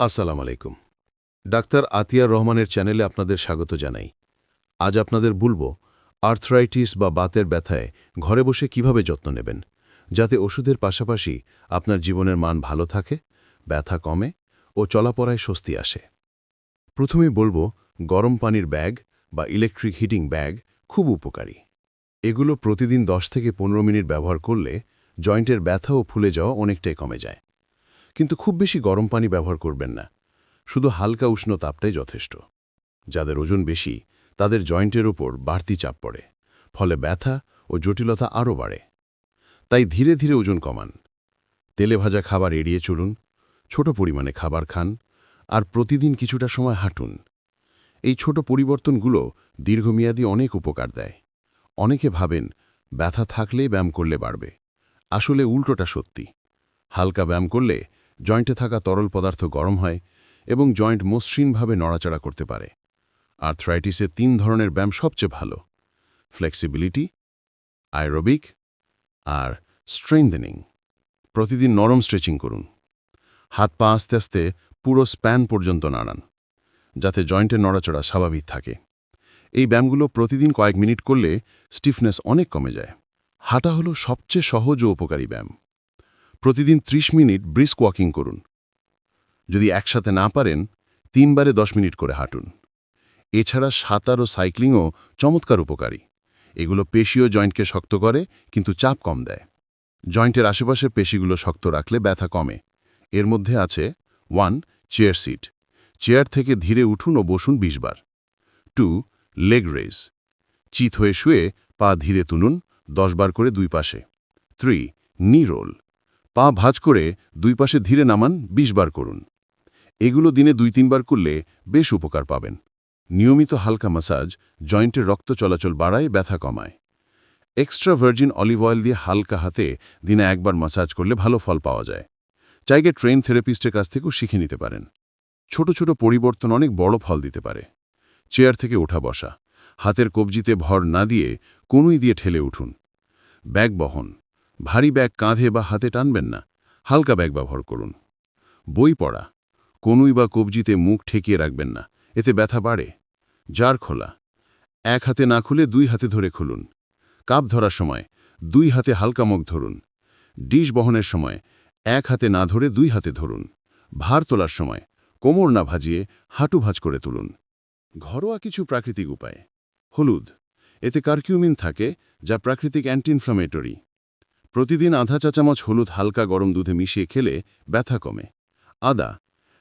আসসালাম আলাইকুম। ডাক্তার আতিয়ার রহমানের চ্যানেলে আপনাদের স্বাগত জানাই। আজ আপনাদের বলব, আর্থরাইটিস বা বাতের ব্যথায় ঘরে বসে কীভাবে যত্ন নেবেন, যাতে ওষুধের পাশাপাশি আপনার জীবনের মান ভালো থাকে, ব্যথা কমে ও চলাপড়ায় স্বস্তি আসে। প্রথমেই বলব, গরম পানির ব্যাগ বা ইলেকট্রিক হিটিং ব্যাগ খুব উপকারী। এগুলো প্রতিদিন 10 থেকে পনেরো মিনিট ব্যবহার করলে জয়েন্টের ব্যথা ও ফুলে যাওয়া অনেকটাই কমে যায়। কিন্তু খুব বেশি গরম পানি ব্যবহার করবেন না। শুধু হালকা উষ্ণ তাপটাই যথেষ্ট। যাদের ওজন বেশি, তাদের জয়েন্টের ওপর বাড়তি চাপ পড়ে, ফলে ব্যথা ও জটিলতা আরও বাড়ে। তাই ধীরে ধীরে ওজন কমান। তেলে ভাজা খাবার এড়িয়ে চলুন, ছোট পরিমাণে খাবার খান আর প্রতিদিন কিছুটা সময় হাঁটুন। এই ছোট পরিবর্তনগুলো দীর্ঘমেয়াদী অনেক উপকার দেয়। অনেকে ভাবেন, ব্যথা থাকলেই ব্যায়াম করলে বাড়বে। আসলে উল্টোটা সত্যি। হালকা ব্যায়াম করলে জয়েন্টে থাকা তরল পদার্থ গরম হয় এবং জয়েন্ট মসৃণভাবে নড়াচড়া করতে পারে। আর্থ্রাইটিসে তিন ধরনের ব্যায়াম সবচেয়ে ভালো, ফ্লেক্সিবিলিটি আয়রোবিক আর স্ট্রেংথেনিং প্রতিদিন নরম স্ট্রেচিং করুন। হাত পা আস্তে আস্তে পুরো স্প্যান পর্যন্ত নাড়ান, যাতে জয়েন্টের নড়াচড়া স্বাভাবিক থাকে। এই ব্যায়ামগুলো প্রতিদিন কয়েক মিনিট করলে স্টিফনেস অনেক কমে যায়। হাঁটা হলো সবচেয়ে সহজ ও উপকারী ব্যায়াম। প্রতিদিন ৩০ মিনিট ব্রিস্ক ওয়াকিং করুন। যদি একসাথে না পারেন, তিনবারে ১০ মিনিট করে হাঁটুন। এছাড়া সাঁতার ও সাইক্লিংও চমৎকার উপকারী। এগুলো পেশীয় জয়েন্টকে শক্ত করে, কিন্তু চাপ কম দেয়। জয়েন্টের আশেপাশের পেশিগুলো শক্ত রাখলে ব্যথা কমে। এর মধ্যে আছে ওয়ান চেয়ার সিট চেয়ার থেকে ধীরে উঠুন ও বসুন ২০ বার। টু লেগ রেজ চিত হয়ে শুয়ে পা ধীরে তুলুন, দশ বার করে দুই পাশে। থ্রি নি রোল পা ভাজ করে দুই পাশে ধীরে নামান ২০ বার করুন। এগুলো দিনে দুই তিনবার করলে বেশ উপকার পাবেন। নিয়মিত হালকা মাসাজ জয়েন্টের রক্ত চলাচল বাড়ায়, ব্যথা কমায়। এক্সট্রা ভার্জিন অলিভ অয়েল দিয়ে হালকা হাতে দিনে একবার মাসাজ করলে ভালো ফল পাওয়া যায়। চাইগে ট্রেন থেরাপিস্টের কাছ থেকেও শিখে নিতে পারেন। ছোট ছোট পরিবর্তন অনেক বড় ফল দিতে পারে। চেয়ার থেকে ওঠা বসা, হাতের কবজিতে ভর না দিয়ে কোনুই দিয়ে ঠেলে উঠুন। ব্যাগ বহন ভারী ব্যাগ কাঁধে বা হাতে টানবেন না। হালকা ব্যাগ ব্যবহার করুন। বই পড়া। কোনুই বা কবজিতে মুখ ঠেকিয়ে রাখবেন না। এতে ব্যথা বাড়ে। জার খোলা। এক হাতে না খুলে দুই হাতে ধরে খুলুন। কাপ ধরার সময় দুই হাতে হালকা মুখ ধরুন। ডিশ বহনের সময় এক হাতে না ধরে দুই হাতে ধরুন। ভার তোলার সময় কোমর না ভাজিয়ে হাঁটু ভাজ করে তুলুন। ঘরোয়া কিছু প্রাকৃতিক উপায়। হলুদ। এতে কার্কিউমিন থাকে, যা প্রাকৃতিক অ্যান্টি ইনফ্লামেটরি প্রতিদিন আধা চা চামচ হলুদ হালকা গরম দুধে মিশিয়ে খেলে ব্যথা কমে। আদা।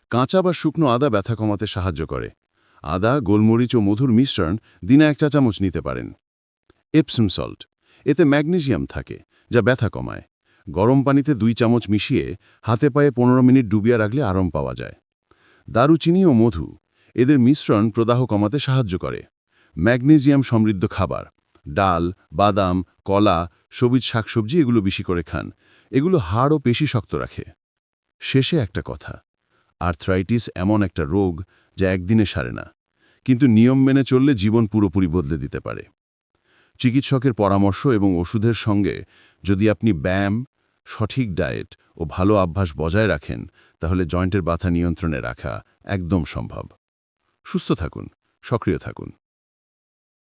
কাঁচা বা শুকনো আদা ব্যথা কমাতে সাহায্য করে। আদা, গোলমরিচ ও মধুর মিশ্রণ দিনে এক চা চামচ নিতে পারেন। এপসম সল্ট এতে ম্যাগনেসিয়াম থাকে, যা ব্যথা কমায়। গরম পানিতে দুই চামচ মিশিয়ে হাতে পায়ে পনেরো মিনিট ডুবিয়ে রাখলে আরাম পাওয়া যায়। দারুচিনি ও মধু। এদের মিশ্রণ প্রদাহ কমাতে সাহায্য করে। ম্যাগনেসিয়াম সমৃদ্ধ খাবার। ডাল, বাদাম, কলা, সবুজ শাকসবজি এগুলো বেশি করে খান। এগুলো হাড় ও পেশি শক্ত রাখে। শেষে একটা কথা, আর্থ্রাইটিস এমন একটা রোগ যা একদিনে সারে না, কিন্তু নিয়ম মেনে চললে জীবন পুরোপুরি বদলে দিতে পারে। চিকিৎসকের পরামর্শ এবং ওষুধের সঙ্গে যদি আপনি ব্যায়াম, সঠিক ডায়েট ও ভালো অভ্যাস বজায় রাখেন, তাহলে জয়েন্টের বাথা নিয়ন্ত্রণে রাখা একদম সম্ভব। সুস্থ থাকুন, সক্রিয় থাকুন।